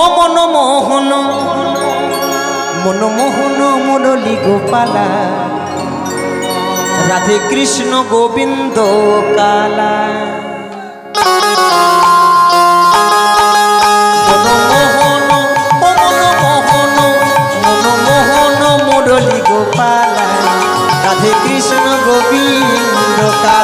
ও মনমোহন মনমোহন মুরলী গোপালা। রাধে কৃষ্ণ গোবিন্দ কালা। মনমোহন মনমোহন মনমোহন গোপালা। রাধে কৃষ্ণ গোবিন্দ কালা।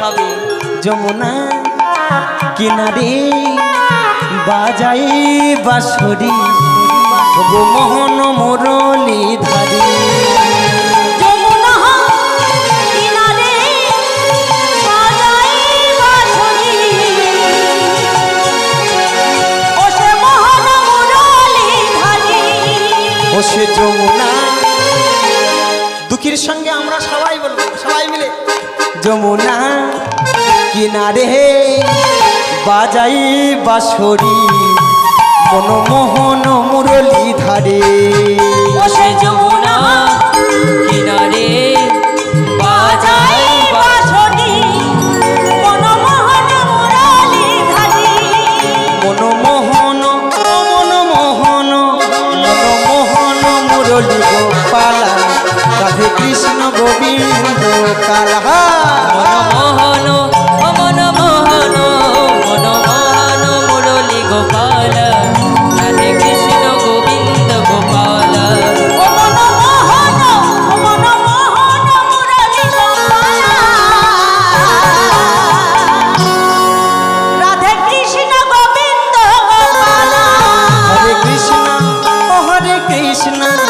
হবে যমুনা কিনারে বাজাই বাঁশরি গো মোহন মুরলী ধারী। সে যমুনা দুঃখীর সঙ্গে আমরা সবাই বলব সবাই মিলে। যমুনা কিনারে বাজাই বাঁশরি মনমোহন মুরলী ধারে। যমুনা কিনারে বাজাই বাঁশরি মনমোহন মুরলী ধারি। মনমোহন মনমোহন মনমোহন মুরলী কৃষ্ণ গোবিন্দ কালা মনমোহন ও মনমোহন মনমোহন মুরলী গোপাল। রাধে কৃষ্ণ গোবিন্দ গোপাল। ও মনমোহন ও মনমোহন মুরলী গোপাল। রাধে কৃষ্ণ গোবিন্দ গোপাল। হরে কৃষ্ণ হরে কৃষ্ণ।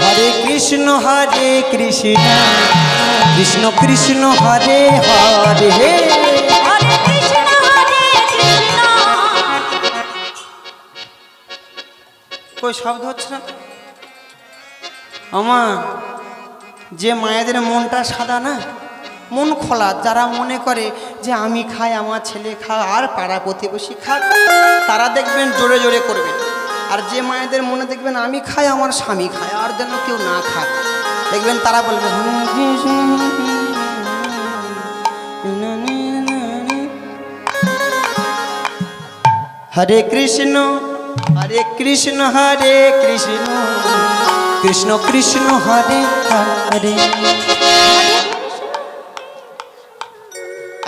হরে কৃষ্ণ হরে কৃষ্ণ কৃষ্ণ কৃষ্ণ হরে হরে। কই শব্দ হচ্ছে না? আমা যে মায়েদের মনটা সাদা না মন খোলা যারা মনে করে যে আমি খাই আমার ছেলে খা আর পাড়া প্রতিবেশী খাক তারা দেখবেন জোরে জোরে করবে আর যে মায়েদের মনে দেখবেন, আমি খাই, আমার স্বামী খায়, আর যেন কেউ না খায়। দেখবেন তারা বলবে হরে কৃষ্ণ হরে কৃষ্ণ হরে কৃষ্ণ কৃষ্ণ কৃষ্ণ, হরে হরে।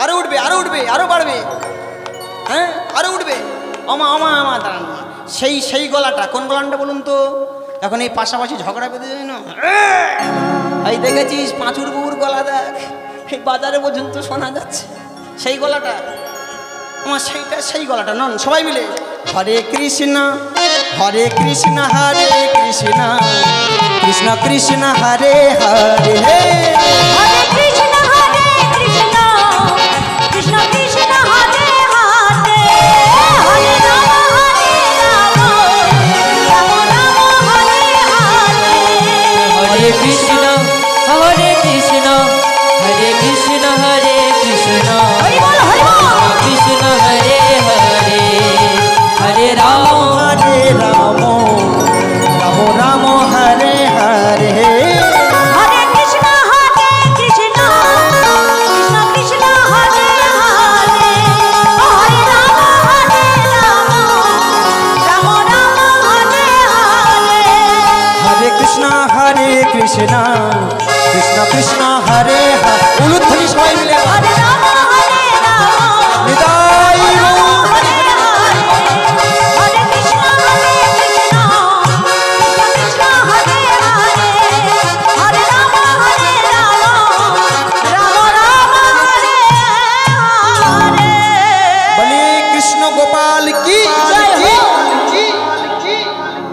আরও উঠবে আরও উঠবে, আরও বাড়বে। হ্যাঁ আরও উঠবে। আমা আমা আমা দাঁড়ান। সেই সেই গলাটা, কোন গলাটা বলুন তো? এখন এই পাশাপাশি ঝগড়া পেতে যায় না? এই দেখেছিস, পাঁচুর বউর গলা দেখ, এই বাজারে পর্যন্ত শোনা যাচ্ছে। সেই গলাটা, আমার সেইটা, সেই গলাটা, নন, সবাই মিলে। হরে কৃষ্ণ হরে কৃষ্ণ হরে কৃষ্ণ। কৃষ্ণ কৃষ্ণ, হরে হরে হরে কৃষ্ণ। কৃষ্ণ কৃষ্ণ হরে হরে উলুধ্বনি সবাই